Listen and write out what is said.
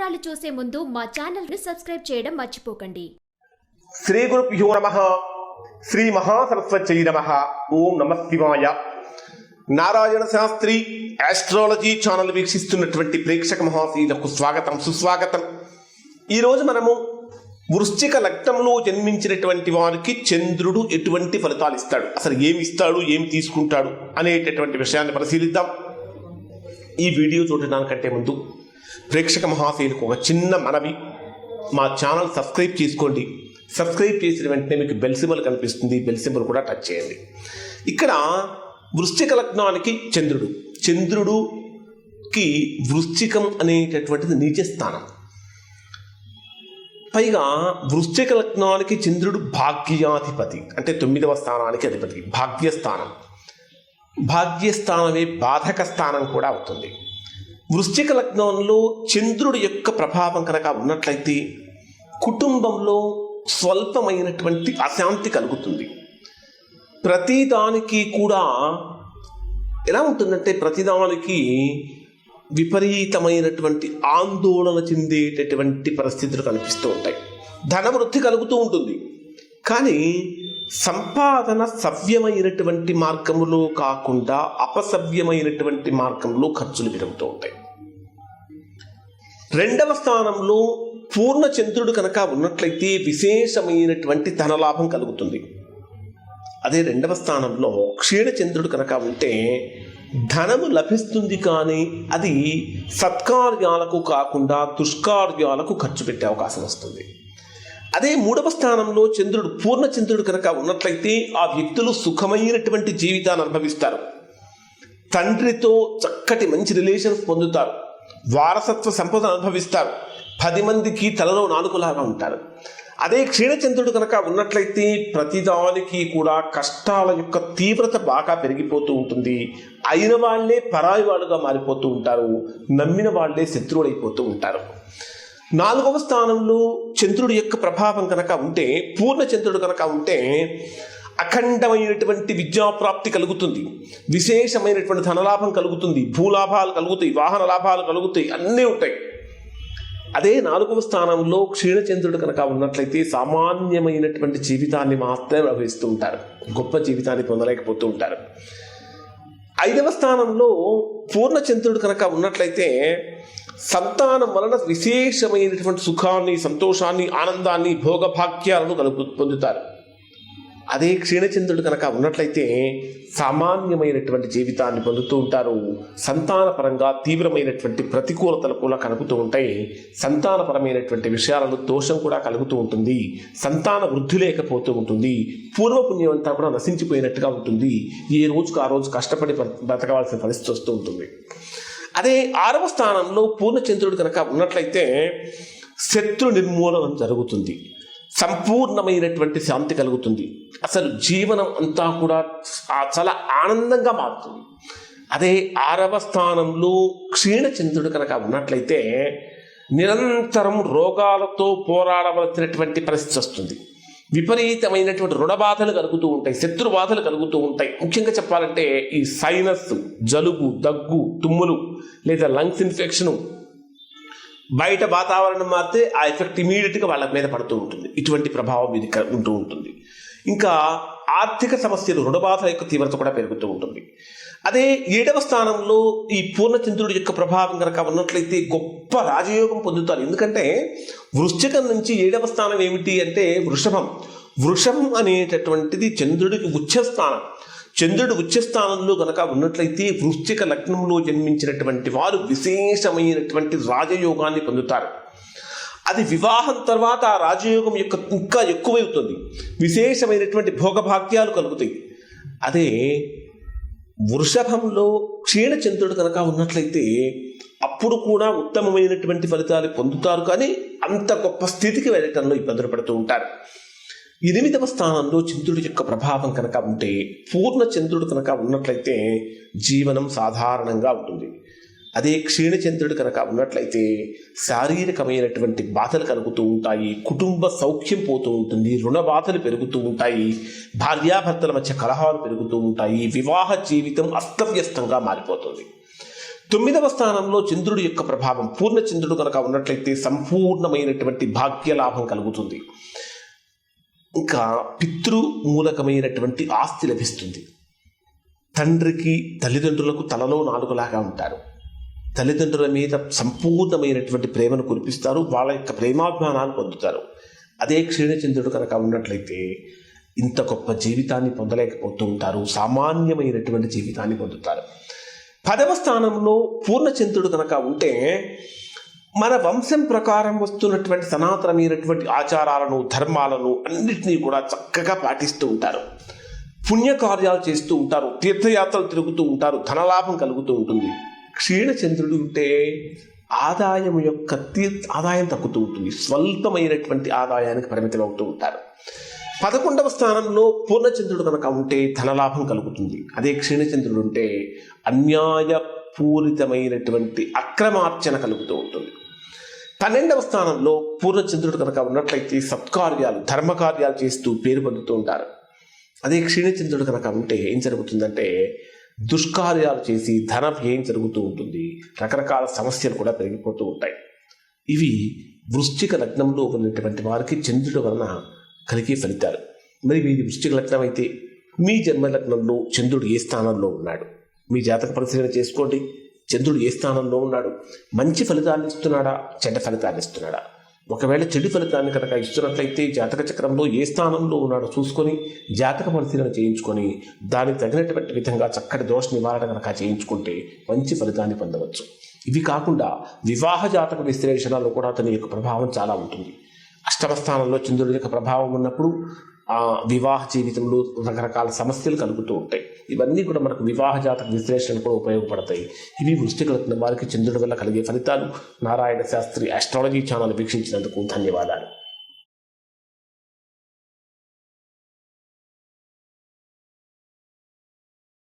వివరాలు చూసే ముందు మా ఛానల్ను సబ్స్క్రైబ్ చేయడం మర్చిపోకండి. శ్రీ గురుభ్యో నమ. శ్రీ మహాసరస్వత్యై నమ. ఓం నమ శివాయ. నారాయణ శాస్త్రి ఆస్ట్రాలజీ ఛానల్ వీక్షిస్తున్నటువంటి ప్రేక్షక మహాశీలకు స్వాగతం సుస్వాగతం. ఈరోజు మనము వృశ్చిక లగ్నంలో జన్మించినటువంటి వారికి చంద్రుడు ఎటువంటి ఫలితాలు ఇస్తాడు? అసలు ఏమి ఇస్తాడు? ఏమి తీసుకుంటాడు? అనేటటువంటి విషయాన్ని పరిశీలిద్దాం. ఈ వీడియో చూడడానికంటే ముందు ప్రేక్షక మహాశయులకు ఒక చిన్న మనవి. మా ఛానల్ సబ్స్క్రైబ్ చేసుకోండి. సబ్స్క్రైబ్ చేసిన వెంటనే మీకు బెల్ సింబల్ కనిపిస్తుంది. బెల్ సింబల్ కూడా టచ్ చేయండి. ఇక్కడ వృశ్చిక లగ్నానికి చంద్రుడు. చంద్రుడుకి వృశ్చికం అనేటటువంటిది నీచ స్థానం పైగా వృశ్చిక లగ్నానికి చంద్రుడు భాగ్యాధిపతి. అంటే తొమ్మిదవ స్థానానికి అధిపతి. భాగ్యస్థానం. భాగ్యస్థానమే బాధక స్థానం కూడా అవుతుంది. వృశ్చిక లగ్నంలో చంద్రుడి యొక్క ప్రభావం కనుక ఉన్నట్లయితే కుటుంబంలో స్వల్పమైనటువంటి అశాంతి కలుగుతుంది. ప్రతిదానికి కూడా ఎలా ఉంటుందంటే ప్రతిదానికి విపరీతమైనటువంటి ఆందోళన చెందేటటువంటి పరిస్థితులు కనిపిస్తూ ఉంటాయి. ధనవృద్ధి కలుగుతూ ఉంటుంది. కానీ సంపాదన సవ్యమైనటువంటి మార్గములో కాకుండా అపసవ్యమైనటువంటి మార్గంలో ఖర్చులు పెరుగుతూ ఉంటాయి. రెండవ స్థానంలో పూర్ణ చంద్రుడు కనుక ఉన్నట్లయితే విశేషమైనటువంటి ధనలాభం కలుగుతుంది. అదే రెండవ స్థానంలో క్షీణచంద్రుడు కనుక ఉంటే ధనము లభిస్తుంది కానీ అది సత్కార్యాలకు కాకుండా దుష్కార్యాలకు ఖర్చు పెట్టే అవకాశం వస్తుంది. అదే మూడవ స్థానంలో చంద్రుడు పూర్ణ చంద్రుడు కనుక ఉన్నట్లయితే ఆ వ్యక్తులు సుఖమైనటువంటి జీవితాన్ని అనుభవిస్తారు. తండ్రితో చక్కటి మంచి రిలేషన్స్ పొందుతారు. వారసత్వ సంపద అనుభవిస్తారు. పది మందికి తలలో నాలుగులాగా ఉంటారు. అదే క్షీణచంద్రుడు కనుక ఉన్నట్లయితే ప్రతిదానికి కూడా కష్టాల యొక్క తీవ్రత బాగా పెరిగిపోతూ ఉంటుంది. అయిన వాళ్ళే పరాయి వాళ్ళుగా మారిపోతూ ఉంటారు. నమ్మిన వాళ్ళే శత్రువులైపోతూ ఉంటారు. నాలుగవ స్థానంలో చంద్రుడి యొక్క ప్రభావం కనుక ఉంటే పూర్ణ చంద్రుడు కనుక ఉంటే అఖండమైనటువంటి విద్యాప్రాప్తి కలుగుతుంది. విశేషమైనటువంటి ధనలాభం కలుగుతుంది. భూలాభాలు కలుగుతాయి. వాహన లాభాలు కలుగుతాయి. అన్నీ ఉంటాయి. అదే నాలుగవ స్థానంలో క్షీణచంద్రుడు కనుక ఉన్నట్లయితే సామాన్యమైనటువంటి జీవితాన్ని మాత్రమే అనుభవిస్తూ ఉంటారు. గొప్ప జీవితాన్ని పొందలేకపోతూ ఉంటారు. ఐదవ స్థానంలో పూర్ణచంద్రుడు కనుక ఉన్నట్లయితే సంతానం వలన విశేషమైనటువంటి సుఖాన్ని సంతోషాన్ని ఆనందాన్ని భోగభాగ్యాలను కలుపు పొందుతారు. అదే క్షీణచంద్రుడు కనుక ఉన్నట్లయితే సామాన్యమైనటువంటి జీవితాన్ని పొందుతూ ఉంటారు. సంతానపరంగా తీవ్రమైనటువంటి ప్రతికూలతలు కూడా కలుగుతూ ఉంటాయి. సంతానపరమైనటువంటి విషయాలలో దోషం కూడా కలుగుతూ ఉంటుంది. సంతాన వృద్ధి లేకపోతూ ఉంటుంది. పూర్వపుణ్యం అంతా కూడా నశించిపోయినట్టుగా ఉంటుంది. ఏ రోజుకు ఆ రోజు కష్టపడి బ్రతకవలసిన పరిస్థితి వస్తూ ఉంటుంది. అదే ఆరవ స్థానంలో పూర్ణచంద్రుడు కనుక ఉన్నట్లయితే శత్రు నిర్మూలనం జరుగుతుంది. సంపూర్ణమైనటువంటి శాంతి కలుగుతుంది. అసలు జీవనం అంతా కూడా చాలా ఆనందంగా మారుతుంది. అదే ఆరవ స్థానంలో క్షీణచంద్రుడు కనుక ఉన్నట్లయితే నిరంతరం రోగాలతో పోరాడవలసినటువంటి పరిస్థితి వస్తుంది. విపరీతమైనటువంటి రుణ బాధలు కలుగుతూ ఉంటాయి శత్రుబాధలు కలుగుతూ ఉంటాయి. ముఖ్యంగా చెప్పాలంటే ఈ సైనస్ జలుబు దగ్గు తుమ్ములు లేదా లంగ్స్ ఇన్ఫెక్షను బయట వాతావరణం మారితే ఆ ఎఫెక్ట్ ఇమీడియట్గా వాళ్ళ మీద పడుతూ ఉంటుంది. ఇటువంటి ప్రభావం ఇది క- ఉంటూ ఉంటుంది. ఇంకా ఆర్థిక సమస్యలు రుణబాధల యొక్క తీవ్రత కూడా పెరుగుతూ ఉంటుంది. అదే ఏడవ స్థానంలో ఈ పూర్ణచంద్రుడి యొక్క ప్రభావం కనుక ఉన్నట్లయితే గొప్ప రాజయోగం పొందుతారు. ఎందుకంటే వృశ్చికం నుంచి ఏడవ స్థానం ఏమిటి అంటే వృషభం. వృషభం అనేటటువంటిది చంద్రుడికి ఉచ్చస్థానం. చంద్రుడు ఉచ్చస్థానంలో గనక ఉన్నట్లయితే వృశ్చిక లగ్నంలో జన్మించినటువంటి వారు విశేషమైనటువంటి రాజయోగాన్ని పొందుతారు. అది వివాహం తర్వాత ఆ రాజయోగం యొక్క ఇంకా ఎక్కువవుతుంది విశేషమైనటువంటి భోగభాగ్యాలు కలుగుతాయి. అదే వృషభంలో క్షీణచంద్రుడు కనుక ఉన్నట్లయితే అప్పుడు కూడా ఉత్తమమైనటువంటి ఫలితాలు పొందుతారు కానీ అంత గొప్ప స్థితికి వెళ్ళటంలో ఇబ్బందులు పడుతూ ఉంటారు. ఎనిమిదవ స్థానంలో చంద్రుడి యొక్క ప్రభావం కనుక ఉంటే పూర్ణ చంద్రుడు కనుక ఉన్నట్లయితే జీవనం సాధారణంగా ఉంటుంది. అదే క్షీణచంద్రుడు కనుక ఉన్నట్లయితే శారీరకమైనటువంటి బాధలు కలుగుతూ ఉంటాయి కుటుంబ సౌఖ్యం పోతూ ఉంటుంది రుణ బాధలు పెరుగుతూ ఉంటాయి భార్యాభర్తల మధ్య కలహాలు పెరుగుతూ ఉంటాయి వివాహ జీవితం అస్తవ్యస్తంగా మారిపోతుంది. తొమ్మిదవ స్థానంలో చంద్రుడి యొక్క ప్రభావం పూర్ణ చంద్రుడు కనుక ఉన్నట్లయితే సంపూర్ణమైనటువంటి భాగ్య లాభం కలుగుతుంది. ఇంకా పితృమూలకమైనటువంటి ఆస్తి లభిస్తుంది. తండ్రికి తల్లిదండ్రులకు తలలో నాలుగులాగా ఉంటారు. తల్లిదండ్రుల మీద సంపూర్ణమైనటువంటి ప్రేమను కురిపిస్తారు వాళ్ళ యొక్క ప్రేమాభిమానాన్ని పొందుతారు. అదే క్షీణచంద్రుడు కనుక ఉన్నట్లయితే ఇంత గొప్ప జీవితాన్ని పొందలేకపోతూ ఉంటారు సామాన్యమైనటువంటి జీవితాన్ని పొందుతారు. పదవ స్థానంలో పూర్ణచంద్రుడు కనుక ఉంటే మన వంశం ప్రకారం వస్తున్నటువంటి సనాతనమైనటువంటి ఆచారాలను ధర్మాలను అన్నిటినీ కూడా చక్కగా పాటిస్తూ ఉంటారు. పుణ్యకార్యాలు చేస్తూ ఉంటారు తీర్థయాత్రలు తిరుగుతూ ఉంటారు ధనలాభం కలుగుతూ ఉంటుంది. క్షీణచంద్రుడు ఉంటే ఆదాయం యొక్క తీర్థ ఆదాయం తగ్గుతూ ఉంటుంది. స్వల్పమైనటువంటి ఆదాయానికి పరిమితం అవుతూ ఉంటారు. పదకొండవ స్థానంలో పూర్ణచంద్రుడు కనుక ఉంటే ధనలాభం కలుగుతుంది. అదే క్షీణచంద్రుడు ఉంటే అన్యాయపూరితమైనటువంటి అక్రమార్చన కలుగుతూ ఉంటుంది. పన్నెండవ స్థానంలో పూర్ణచంద్రుడు కనుక ఉన్నట్లయితే సత్కార్యాలు ధర్మకార్యాలు చేస్తూ పేరు పొందుతూ ఉంటారు. అదే క్షీణచంద్రుడు కనుక ఉంటే ఏం జరుగుతుందంటే దుష్కార్యాలు చేసి ధన వ్యయం జరుగుతూ ఉంటుంది. రకరకాల సమస్యలు కూడా పెరిగిపోతూ ఉంటాయి. ఇవి వృశ్చిక లగ్నంలో ఉన్నటువంటి వారికి చంద్రుడి వలన కలిగే ఫలితాలు. మరి మీది వృశ్చిక లగ్నం అయితే మీ జన్మ లగ్నంలో చంద్రుడు ఏ స్థానంలో ఉన్నాడు? మీ జాతక పరిశీలన చేసుకోండి. చంద్రుడు ఏ స్థానంలో ఉన్నాడు? మంచి ఫలితాన్ని ఇస్తున్నాడా? చెడ్డ ఫలితాన్ని ఇస్తున్నాడా? ఒకవేళ చెడు ఫలితాన్ని కనుక ఇస్తున్నట్లయితే జాతక చక్రంలో ఏ స్థానంలో ఉన్నాడో చూసుకొని జాతక పరిశీలన చేయించుకొని దానికి తగినటువంటి విధంగా చక్కటి దోష నివారణ కనుక చేయించుకుంటే మంచి ఫలితాన్ని పొందవచ్చు. ఇవి కాకుండా వివాహ జాతక విశ్లేషణలో కూడా అతని యొక్క ప్రభావం చాలా ఉంటుంది. అష్టమ స్థానంలో చంద్రుడి యొక్క ప్రభావం ఉన్నప్పుడు ఆ వివాహ జీవితంలో రకరకాల సమస్యలు కలుగుతూ ఉంటాయి. ఇవన్నీ కూడా మనకు వివాహ జాతక విశ్లేషణ కూడా ఉపయోగపడతాయి. ఇవి వృష్టిక లగ్నం వారికి చంద్రుడి వల్ల కలిగే ఫలితాలు. నారాయణ శాస్త్రి ఆస్ట్రాలజీ ఛానల్ వీక్షించినందుకు ధన్యవాదాలు.